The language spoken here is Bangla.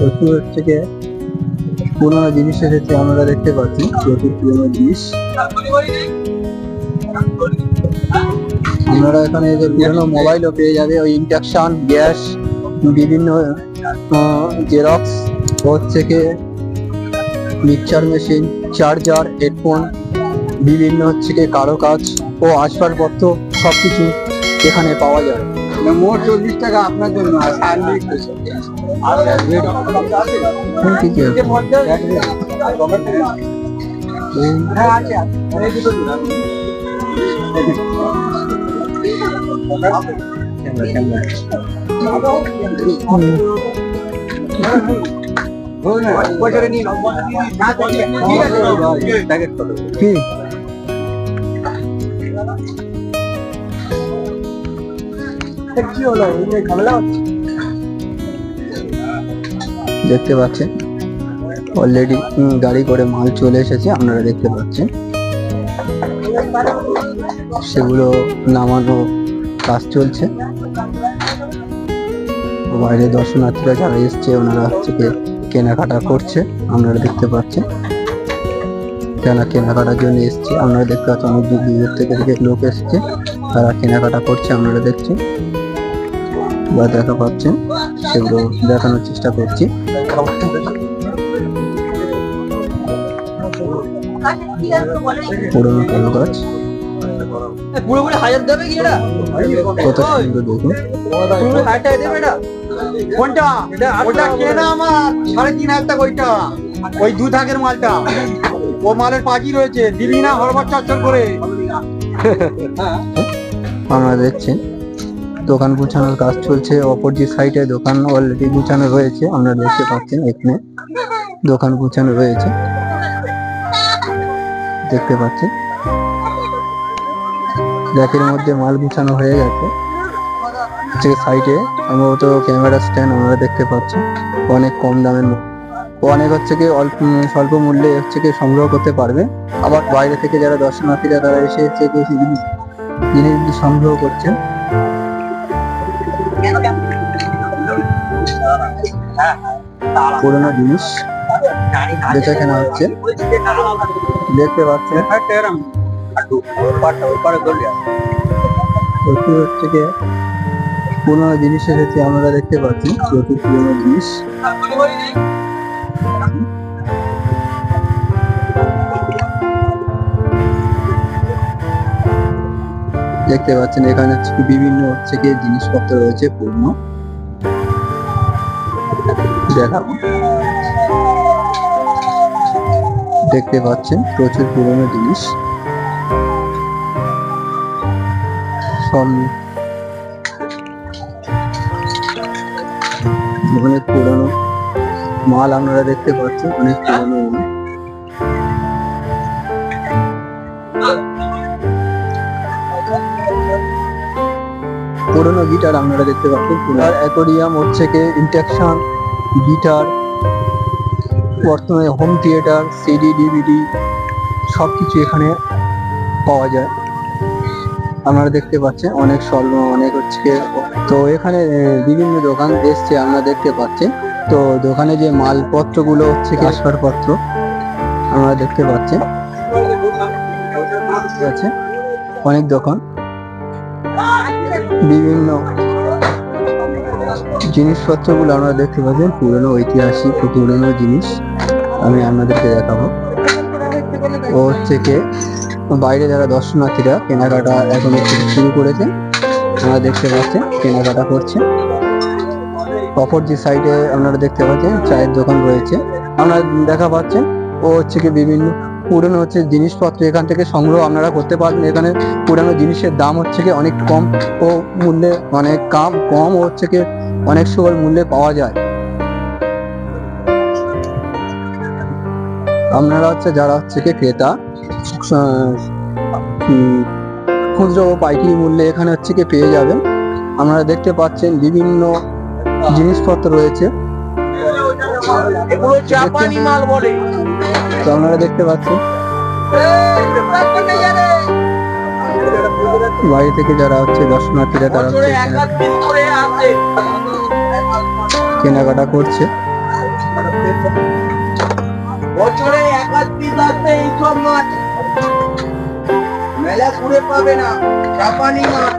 হচ্ছে গিয়ে পুরোনো জিনিস এসেছে আমরা দেখতে পাচ্ছি, প্রচুর পুরোনো জিনিস। আপনারা এখানে যে পুরোনো মোবাইলও পেয়ে যাবে, ওই ইন্ডাকশন, গ্যাস, বিভিন্ন জেরক্স হচ্ছে কি মিক্সচার মেশিন, চার্জার, হেডফোন, বিভিন্ন হচ্ছে কারও কাজ ও আসবাবপত্র সবকিছু এখানে পাওয়া যায়। মোট চল্লিশ টাকা আপনার জন্য আর স্যান্ডউইচ কোন কিছু হ্যাঁ আছে এই দুটো দিন। পয়সাটা নিয়ে নাও। না, ঠিক আছে। কি হলো? এই ঝামেলা হচ্ছে? দেখতে পাচ্ছেন? অলরেডি গাড়ি করে মাল চলে এসেছে, আপনারা দেখতে পাচ্ছেন। সেগুলো নামানো কাজ চলছে। বাইরে দর্শনার্থীরা যারা এসছে, ওনারা গিয়ে কেনাকাটা করছে, আপনারা দেখতে পাচ্ছেন। কেনা কেনাকাটার জন্য এসছে, আপনারা দেখতে পাচ্ছেন, অনেক দূর দূর থেকে থেকে লোক এসছে, তারা কেনাকাটা করছে, আপনারা দেখছেন। বা দেখা পাচ্ছেন সেগুলো দেখানোর চেষ্টা করছি। পুরোনো কলা গাছ। কত সুন্দর দেখুন। কোনটা? ওটা কেনা আমার। সাড়ে তিন হাজার টাকা ওইটা। ওই দু থাকের মালটা। ও মালের পাখি রয়েছে। দিবি না হরবার চচ্চর করে। আপনারা দেখছেন দোকান গুছানোর কাজ চলছে। অপর যে সাইডে দোকান অলরেডি গুছানো রয়েছে। আপনারা দেখতে পাচ্ছেন এখানে দোকান গুছানো রয়েছে। দেখতে পাচ্ছেন র্যাকের মধ্যে মাল গুছানো হয়ে গেছে। যে সাইডে সম্ভবত ক্যামেরা স্ট্যান্ড আপনারা দেখতে পাচ্ছেন অনেক কম দামের অনেক হচ্ছে কি অল্প, স্বল্প মূল্যে হচ্ছে কি সংগ্রহ করতে পারবে। আবার বাইরে থেকে যারা দর্শনার্থীরা তারা এসে হচ্ছে জিনিসগুলি সংগ্রহ করছেন পুরোনো জিনিস বেচা কেনা হচ্ছে। দেখতে পাচ্ছেন। প্রচুর হচ্ছে পুরোনো জিনিস এসেছে, আমরা দেখতে পাচ্ছি প্রচুর পুরোনো জিনিস। দেখতে পাচ্ছেন, এখানে বিভিন্ন হচ্ছে কি জিনিসপত্র রয়েছে পুরনো। দেখাবো। দেখতে পাচ্ছেন, প্রচুর পুরনো জিনিস। অনেক পুরনো মাল আপনারা দেখতে পাচ্ছেন, অনেক পুরনো। পুরনো গিটার আপনারা দেখতে পাচ্ছেন পুরো অ্যাকোরিয়াম হচ্ছে কি ইন্টাকশন গিটার, বর্তমানে হোম থিয়েটার সিডি ডিভিডি সব কিছু এখানে পাওয়া যায়। আপনারা দেখতে পাচ্ছেন অনেক স্বর্ণ, অনেক হচ্ছে তো এখানে বিভিন্ন দোকান এসছে আমরা দেখতে পাচ্ছেন। তো দোকানে যে মালপত্রগুলো হচ্ছে আসবাবপত্র আমরা দেখতে পাচ্ছেন। ঠিক আছে? অনেক দোকান। বিভিন্ন জিনিসপত্রগুলো আমরা দেখতে পাচ্ছেন, পুরনো ঐতিহাসিক, পুরনো জিনিস। আমি আপনাদেরকে দেখাবো। ও হচ্ছে কি? বাইরে যারা দর্শনার্থীরা, কেনাকাটা এখন শুরু করেছে আপনারা দেখতে পাচ্ছেন, কেনাকাটা করছে অপর যে সাইডে আপনারা দেখতে পাচ্ছেন, চায়ের দোকান রয়েছে। আপনারা দেখা পাচ্ছেন, ও হচ্ছে কি বিভিন্ন পুরনো হচ্ছে জিনিসপত্র এখান থেকে সংগ্রহ আপনারা করতে পারবেন। এখানে পুরানো জিনিসের দাম হচ্ছে কি অনেক কম ও মূল্যে অনেক কম কম হচ্ছে কি অনেক সুবল মূল্যে পাওয়া যায়। আপনারা হচ্ছে যারা হচ্ছে কি ক্রেতা খুচরো ও পাইকারি মূল্যে এখানে হচ্ছে কি পেয়ে যাবেন। আপনারা দেখতে পাচ্ছেন বিভিন্ন জিনিসপত্র রয়েছে। তো আপনারা দেখতে পাচ্ছেন। বাইরে থেকে যারা হচ্ছে দর্শনার্থীরা তারা হচ্ছে কেনাকাটা করছে বছরে মেলা ঘুরে পাবে না জাপানি মাছ